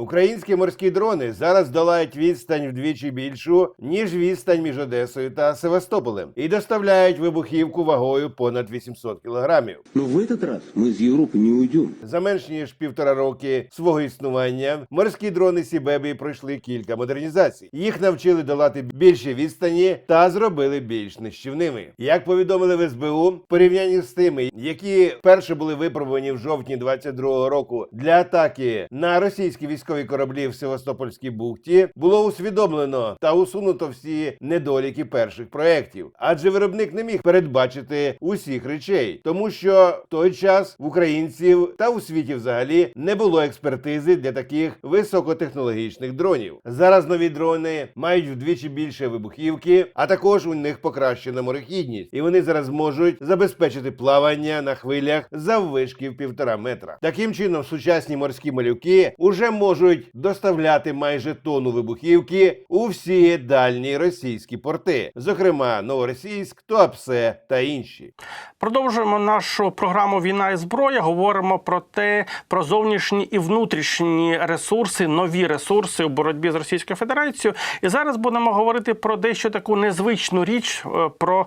Українські морські дрони зараз долають відстань вдвічі більшу, ніж відстань між Одесою та Севастополем, і доставляють вибухівку вагою понад 800 кілограмів. Но в этот раз мы из Европы не уйдем. За менш ніж півтора роки свого існування морські дрони Сібебі пройшли кілька модернізацій. Їх навчили долати більші відстані та зробили більш нищівними. Як повідомили в СБУ, в порівнянні з тими, які вперше були випробувані в жовтні 22-го року для атаки на російські військові кораблі в Севастопольській бухті, було усвідомлено та усунуто всі недоліки перших проєктів. Адже виробник не міг передбачити усіх речей, тому що в той час в українців та у світі взагалі не було експертизи для таких високотехнологічних дронів. Зараз нові дрони мають вдвічі більше вибухівки, а також у них покращена морехідність, і вони зараз можуть забезпечити плавання на хвилях заввишки в півтора метра. Таким чином, сучасні морські малюки уже можуть доставляти майже тонну вибухівки у всі дальні російські порти, зокрема Новоросійськ, Туапсе та інші. Продовжуємо нашу програму Війна і зброя. Говоримо про те, про зовнішні і внутрішні ресурси, нові ресурси у боротьбі з Російською Федерацією. І зараз будемо говорити про дещо таку незвичну річ е, про.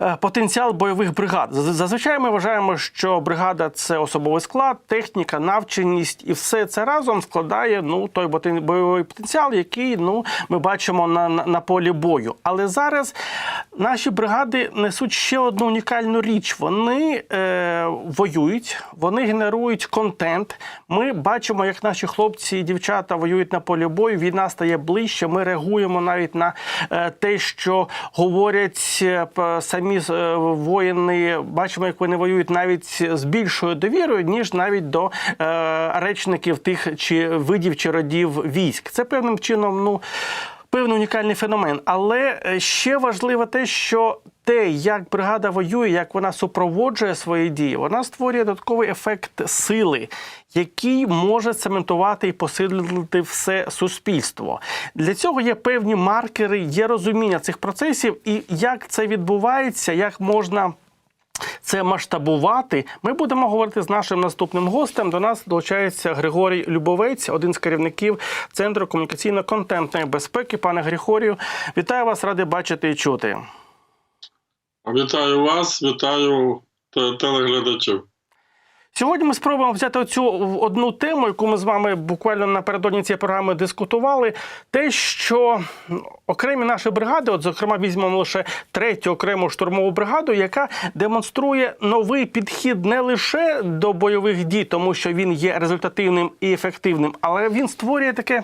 Е, Потенціал бойових бригад. Зазвичай ми вважаємо, що бригада це особовий склад, техніка, навченість, і все це разом складає ну той бойовий потенціал, який ну ми бачимо на, на, на полі бою. Але зараз наші бригади несуть ще одну унікальну річ. Вони е, воюють, вони генерують контент. Ми бачимо, як наші хлопці і дівчата воюють на полі бою. Війна стає ближче. Ми реагуємо навіть на е, те, що говорять е, п- самі е, воїни. Бачимо, як вони воюють навіть з більшою довірою, ніж навіть до е, речників тих чи видів чи родів військ. Це певним чином, ну. Певний унікальний феномен, але е, ще важливо те, що те, як бригада воює, як вона супроводжує свої дії, вона створює додатковий ефект сили, який може цементувати і посилити все суспільство. Для цього є певні маркери, є розуміння цих процесів, і як це відбувається, як можна. Це масштабувати. Ми будемо говорити з нашим наступним гостем. До нас долучається Григорій Любовець, один з керівників Центру комунікаційно-контентної безпеки. Пане Григорію, вітаю вас, радий бачити і чути. Вітаю вас, вітаю телеглядачів. Сьогодні ми спробуємо взяти оцю одну тему, яку ми з вами буквально напередодні цієї програми дискутували. Те, що окремі наші бригади, от зокрема, візьмемо лише третю окрему штурмову бригаду, яка демонструє новий підхід не лише до бойових дій, тому що він є результативним і ефективним, але він створює таке.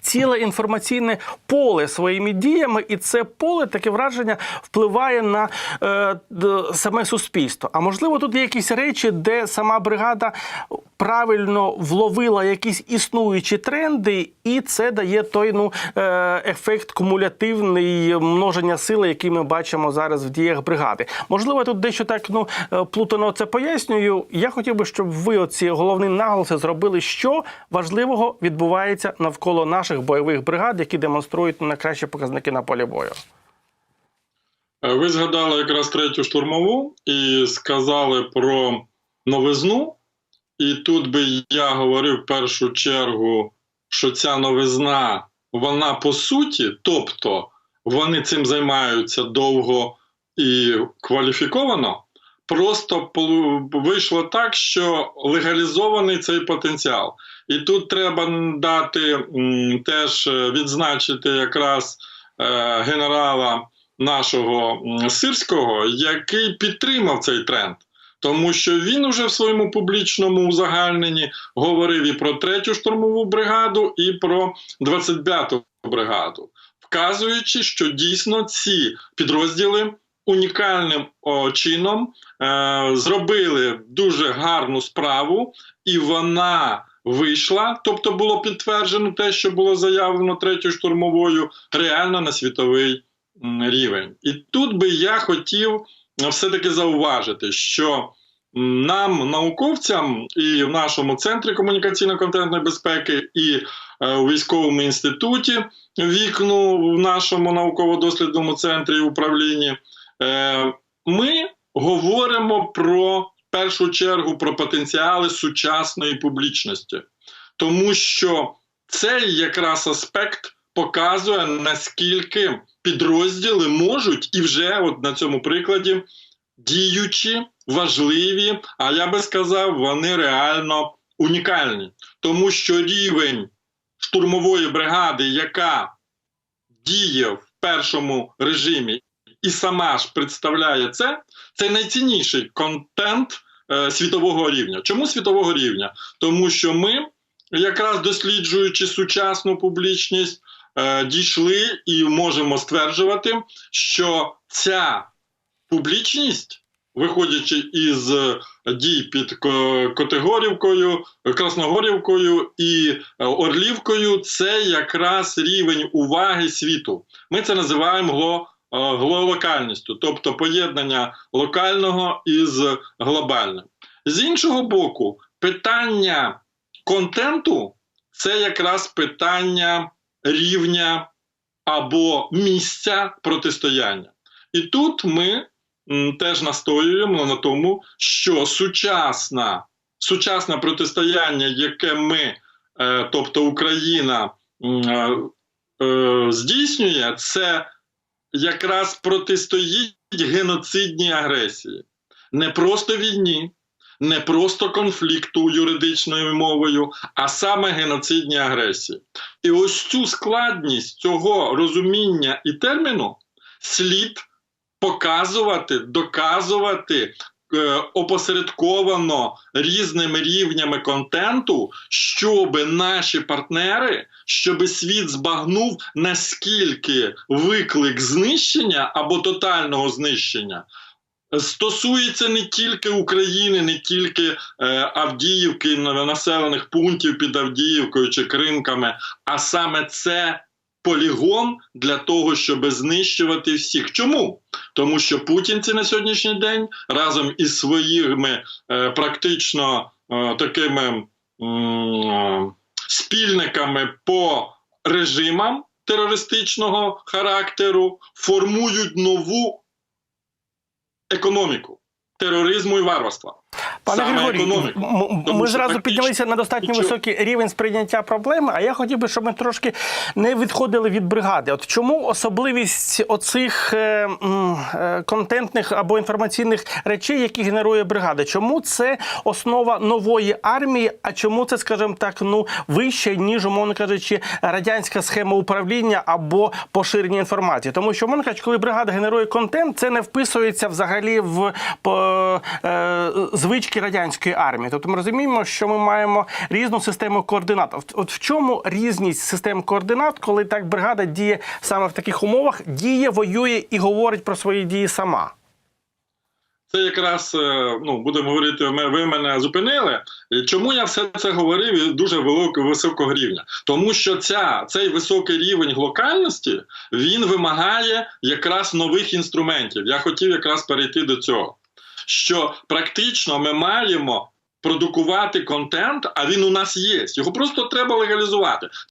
Ціле інформаційне поле своїми діями, і це поле таке враження впливає на е, саме суспільство. А можливо, тут є якісь речі, де сама бригада правильно вловила якісь існуючі тренди, і це дає той ну, е, ефект кумулятивний множення сили, який ми бачимо зараз в діях бригади. Можливо, тут дещо так ну е, плутано це пояснюю. Я хотів би, щоб ви оці головні наголоси зробили, що важливого відбувається навколо наших бойових бригад, які демонструють найкращі показники на полі бою. Е, Ви згадали якраз третю штурмову і сказали про новизну. І тут би я говорив в першу чергу, що ця новизна, вона по суті, тобто вони цим займаються довго і кваліфіковано. Просто вийшло так, що легалізований цей потенціал. І тут треба дати теж відзначити якраз е, генерала нашого сирського, який підтримав цей тренд. Тому що він уже в своєму публічному узагальненні говорив і про третю штурмову бригаду, і про 25-ту бригаду, вказуючи, що дійсно ці підрозділи унікальним о, чином е, зробили дуже гарну справу, і вона вийшла, тобто було підтверджено те, що було заявлено третьою штурмовою, реально на світовий рівень. І тут би я хотів все-таки зауважити, що нам, науковцям, і в нашому центрі комунікаційно-контентної безпеки, і е, у військовому інституті вікну в нашому науково-дослідному центрі і управлінні, е, ми говоримо про в першу чергу про потенціали сучасної публічності. тому що цей якраз аспект показує, наскільки підрозділи можуть і вже от на цьому прикладі діючі, важливі, а я би сказав, вони реально унікальні, тому що рівень штурмової бригади, яка діє в першому режимі і сама ж представляє це, це найцінніший контент е, світового рівня. Чому світового рівня? Тому що ми, якраз досліджуючи сучасну публічність, е, дійшли і можемо стверджувати, що ця публічність, виходячи із дій під Ко- Котигорівкою, Красногорівкою і е, Орлівкою, це якраз рівень уваги світу. Ми це називаємо е, глолокальністю, тобто поєднання локального із глобальним. З іншого боку, питання контенту це якраз питання рівня або місця протистояння. І тут ми теж настоюємо на тому, що сучасна, сучасне протистояння, яке ми, е, тобто Україна, е, е, здійснює, це якраз протистоїть геноцидній агресії. Не просто війні, не просто конфлікту юридичною мовою, а саме геноцидній агресії. І ось цю складність цього розуміння і терміну слід показувати, доказувати е, опосередковано різними рівнями контенту, щоб наші партнери, щоб світ збагнув, наскільки виклик знищення або тотального знищення. Стосується не тільки України, не тільки е, Авдіївки, населених пунктів під Авдіївкою чи Кринками, а саме це полігон для того, щоб знищувати всіх. Чому? Тому що путінці на сьогоднішній день разом із своїми е, практично е, такими е, спільниками по режимам терористичного характеру формують нову економіку тероризму і варварства. Пане Григорій, ми зразу піднялися на достатньо високий рівень сприйняття проблеми, а я хотів би, щоб ми трошки не відходили від бригади. От чому особливість оцих е, е, контентних або інформаційних речей, які генерує бригада? Чому це основа нової армії? А чому це, скажімо так, ну вище, ніж, умовно кажучи, радянська схема управління або поширення інформації? Тому що, умовно кажучи, коли бригада генерує контент, це не вписується взагалі в по, е, звички радянської армії. Тобто ми розуміємо, що ми маємо різну систему координат. От, от в чому різність систем координат, коли так бригада діє саме в таких умовах, діє, воює і говорить про свої дії сама? Це якраз е, ну будемо говорити, ви мене зупинили. Чому я все це говорив і дуже великого високого рівня? Тому що ця цей високий рівень локальності він вимагає якраз нових інструментів. Я хотів якраз перейти до цього. Що практично ми маємо продукувати контент, а він у нас є. Його просто треба легалізувати.